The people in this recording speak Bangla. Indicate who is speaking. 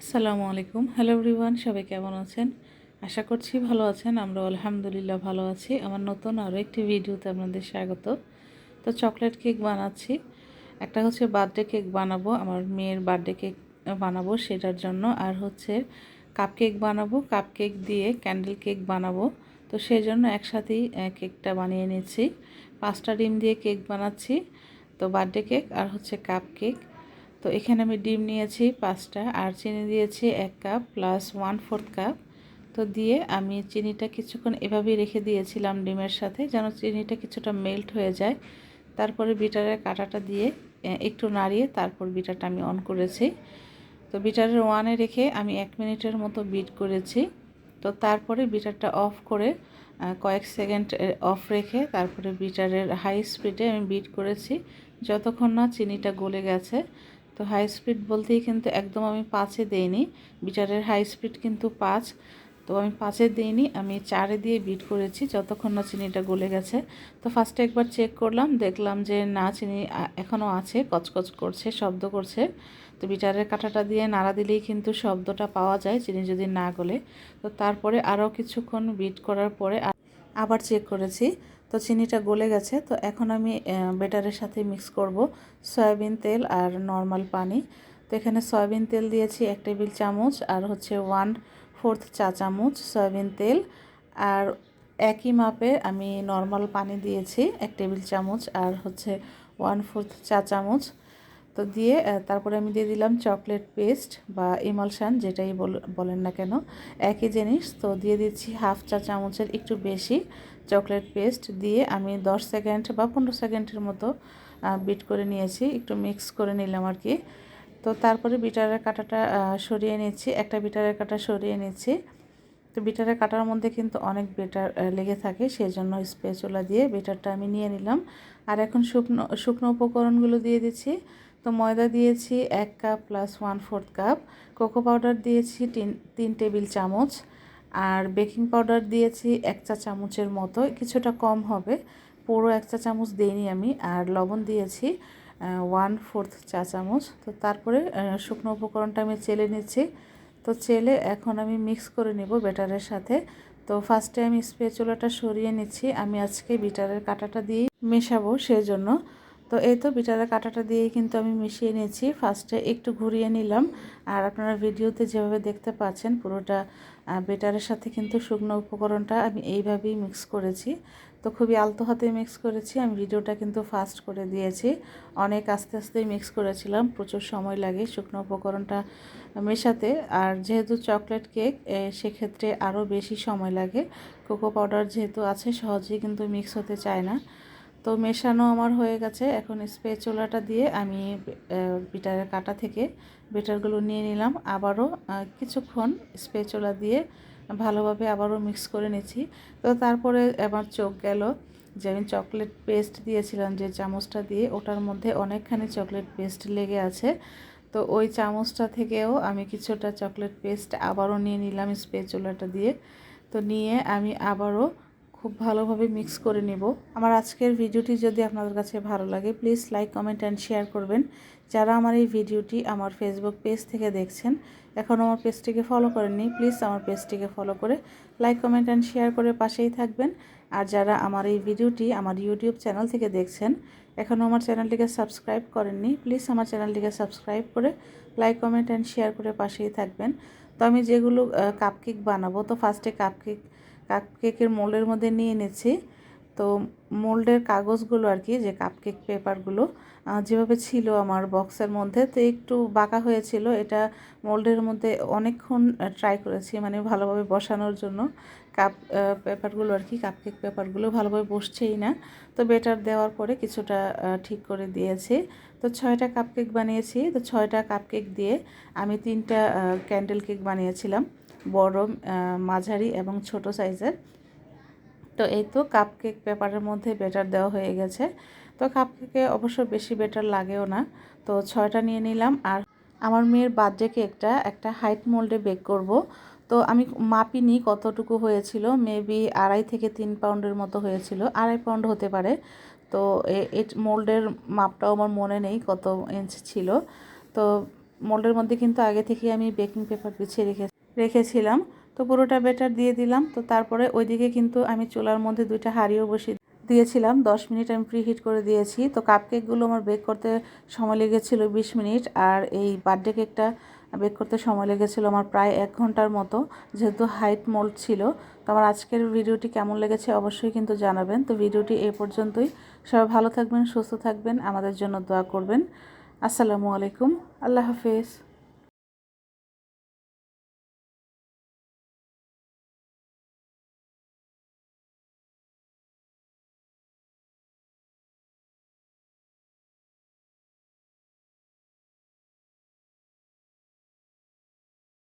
Speaker 1: আসসালামু আলাইকুম। হ্যালো এভরিওয়ান সবাই কেমন আছেন? আশা করছি ভালো আছেন আমরা আলহামদুলিল্লাহ ভালো আছি। আমার নতুন আরও একটি ভিডিওতে আপনাদের স্বাগত। তো চকলেট কেক বানাচ্ছি। একটা হচ্ছে বার্থডে কেক বানাবো, আমার মেয়ের বার্থডে কেক বানাবো সেটার জন্য। আর হচ্ছে কাপ কেক বানাবো, কাপ কেক দিয়ে ক্যান্ডেল কেক বানাবো। তো সেই জন্য একসাথেই কেকটা বানিয়ে নিচ্ছি পাঁচটা ডিম দিয়ে কেক বানাচ্ছি। তো বার্থডে কেক আর হচ্ছে কাপ কেক। তো এখানে আমি ডিম নিয়েছি পাঁচটা, আর চিনি দিয়েছি এক cup plus one fourth cup তো দিয়ে আমি চিনিটা কিছুক্ষণ এভাবেই রেখে দিয়েছিলাম ডিমের সাথে যেন চিনিটা কিছুটা মেল্ট হয়ে যায়। তারপরে বিটারের কাঁটাটা দিয়ে একটু নাড়িয়ে তারপর বিটারটা আমি অন করেছি। তো বিটারের ওয়ানে রেখে আমি এক মিনিটের মতো বিট করেছি। তো তারপরে বিটারটা অফ করে কয়েক সেকেন্ড অফ রেখে তারপরে বিটারের হাই স্পিডে আমি বিট করেছি। যতক্ষণ না চিনিটা গলে গেছে তো হাই স্পিড বলতেই কিন্তু একদম আমি পাঁচে দেইনি। বিটারের হাই স্পিড কিন্তু পাঁচ। তো আমি পাঁচে দিইনি, আমি চারে দিয়ে বিট করেছি, যতক্ষণ না চিনিটা গলে গেছে। তো ফার্স্টে একবার চেক করলাম, দেখলাম যে না, চিনি এখনও আছে, কচকচ করছে, শব্দ করছে। তো বিটারের কাঁটাটা দিয়ে নাড়া দিলেই কিন্তু শব্দটা পাওয়া যায়, চিনি যদি না গলে। তো তারপরে আরও কিছুক্ষণ বিট করার পরে আবার চেক করেছি। তো চিনিটা গলে গেছে। তো এখন আমি বেটারের সাথে মিক্স করব সয়াবিন তেল আর নর্মাল পানি। তো এখানে সয়াবিন তেল দিয়েছি এক টেবিল চামচ আর হচ্ছে ওয়ান ফোর্থ চা চামচ সয়াবিন তেল। আর একই মাপে আমি নর্মাল পানি দিয়েছি এক টেবিল চামচ আর হচ্ছে ওয়ান ফোর্থ চা চামচ। তো দিয়ে তারপরে আমি দিয়ে দিলাম চকলেট পেস্ট বা ইমালশান, যেটাই বল- বলেন না কেন। একই জিনিস, তো দিয়ে দিচ্ছি হাফ চা চামচের একটু বেশি চকলেট পেস্ট দিয়ে আমি 10 সেকেন্ড বা পনেরো সেকেন্ডের মতো বিট করে নিয়েছি, একটু মিক্স করে নিলাম আর কি। তো তারপরে বিটারের কাঁটাটা সরিয়ে নিচ্ছি, একটা বিটারের কাঁটা সরিয়ে নিচ্ছি। তো বিটারের কাটার মধ্যে কিন্তু অনেক বেটার লেগে থাকে সেই জন্য স্পেচুলা দিয়ে বেটারটা আমি নিয়ে নিলাম। আর এখন শুকনো শুকনো উপকরণগুলো দিয়ে দিচ্ছি। তো ময়দা দিয়েছি এক cup plus one fourth cup cocoa powder দিয়েছি তিন তিন টেবিল চামচ, আর বেকিং পাউডার দিয়েছি এক চা চামচের মতো, কিছুটা কম হবে, পুরো এক চা চামচ দিইনি আমি, আর লবণ দিয়েছি ওয়ান ফোর্থ চা চামচ, তো তারপরে শুকনো উপকরণটা আমি চেলে নিচ্ছি, তো চেলে এখন আমি মিক্স করে নেব বেটারের সাথে, তো ফার্স্টে আমি স্পেচুলাটা সরিয়ে নিচ্ছি, আমি আজকে বিটারের কাঁটাটা দিয়েই মেশাবো, সেজন্য তো এই তো বিটারের কাঁটাটা দিয়েই কিন্তু আমি মিশিয়ে নিয়েছি। ফার্স্টে একটু ঘুরিয়ে নিলাম। আর আপনারা ভিডিওতে যেভাবে দেখতে পাচ্ছেন, পুরোটা বেটারের সাথে কিন্তু শুকনো উপকরণটা আমি এইভাবেই মিক্স করেছি। তো খুবই আলতো হাতে মিক্স করেছি। আমি ভিডিওটা কিন্তু ফাস্ট করে দিয়েছি। অনেক আস্তে আস্তে মিক্স করেছিলাম। প্রচুর সময় লাগে শুকনো উপকরণটা মেশাতে। আর যেহেতু চকলেট কেক সেক্ষেত্রে আরও বেশি সময় লাগে। কোকো পাউডার যেহেতু আছে, সহজেই কিন্তু মিক্স হতে চায় না। তো মেশানো আমার হয়ে গেছে। এখন স্পেচুলাটা দিয়ে আমি বিটারের কাটা থেকে বেটারগুলো নিয়ে নিলাম। আবারও কিছুক্ষণ স্পেচুলা দিয়ে ভালোভাবে আবারও মিক্স করে নিচ্ছি। তো তারপরে আমার চোখ গেল যে আমি চকলেট পেস্ট দিয়েছিলাম যে চামচটা দিয়ে, ওটার মধ্যে অনেকখানি চকলেট পেস্ট লেগে আছে। তো ওই চামচটা থেকেও আমি কিছুটা চকলেট পেস্ট আবারও নিয়ে নিলাম স্পেচুলাটা দিয়ে। তো নিয়ে আমি আবারও খুব ভালোভাবে মিক্স করে নেব। আমার আজকের ভিডিওটি যদি আপনাদের কাছে ভালো লাগে please like comment and share করবেন। যারা আমার এই ভিডিওটি আমার ফেসবুক পেজ থেকে দেখছেন, এখনও আমার পেজটিকে ফলো করেননি প্লিজ আমার পেজটিকে ফলো করে লাইক কমেন্ট অ্যান্ড শেয়ার করে পাশেই থাকবেন। আর যারা আমার এই ভিডিওটি আমার ইউটিউব চ্যানেল থেকে দেখছেন, এখনও আমার চ্যানেলটিকে সাবস্ক্রাইব করেননি প্লিজ আমার চ্যানেলটিকে সাবস্ক্রাইব করে লাইক কমেন্ট অ্যান্ড শেয়ার করে পাশেই থাকবেন। তো আমি যেগুলো কাপকেক বানাবো, তো ফার্স্টে কাপকেক কাপকেকের মোল্ডের মধ্যে নিয়ে নিচ্ছি। তো মোল্ডের কাগজগুলো আর কি, যে কাপকেক পেপারগুলো যেভাবে ছিল আমার বক্সের মধ্যে, তো একটু বাঁকা হয়েছিল। এটা মোল্ডের মধ্যে অনেকক্ষণ ট্রাই করেছি মানে ভালোভাবে বসানোর জন্য। কাপ পেপারগুলো আর কি কাপকেক পেপারগুলো ভালোভাবে বসছেই না। তো বেটার দেওয়ার পরে কিছুটা ঠিক করে দিয়েছি। তো ছয়টা কাপকেক বানিয়েছি। তো ছয়টা কাপকেক দিয়ে আমি তিনটা ক্যান্ডেল কেক বানিয়েছিলাম। বড় মাঝারি এবং ছোট সাইজের। তো এই তো কাপকেক পেপারের মধ্যে বেটার দেওয়া হয়ে গেছে। তো কাপকেকে অবশ্য বেশি বেটার লাগেও না। তো ছয়টা নিয়ে নিলাম। আর আমার মেয়ের বার্থডে কেকটা একটা হাইট মোল্ডে বেক করব। তো আমি মাপিনি কতটুকু হয়েছিল। মেবি আড়াই থেকে তিন পাউন্ডের মতো হয়েছিল। আড়াই পাউন্ড হতে পারে। তো এ মোল্ডের মাপটাও আমার মনে নেই কত ইঞ্চ ছিল। তো মোল্ডের মধ্যে কিন্তু আগে থেকেই আমি বেকিং পেপার বিছিয়ে রেখে রেখেছিলাম। তো পুরোটা বেটার দিয়ে দিলাম। তো তারপরে ওইদিকে কিন্তু আমি চুলার মধ্যে দুইটা হাঁড়িও বসিয়ে দিয়েছিলাম। দশ মিনিট আমি প্রিহিট করে দিয়েছি। তো কাপকেকগুলো আমার বেক করতে সময় লেগেছিল বিশ মিনিট। আর এই বার্থডে কেকটা বেক করতে সময় লেগেছিল আমার প্রায় এক ঘণ্টার মতো, যেহেতু হাইট মোল্ড ছিল। তো আমার আজকের ভিডিওটি কেমন লেগেছে অবশ্যই কিন্তু জানাবেন। তো ভিডিওটি এ পর্যন্তই। সবাই ভালো থাকবেন, সুস্থ থাকবেন। আমাদের জন্য দোয়া করবেন। আসসালামু আলাইকুম। আল্লাহ হাফেজ।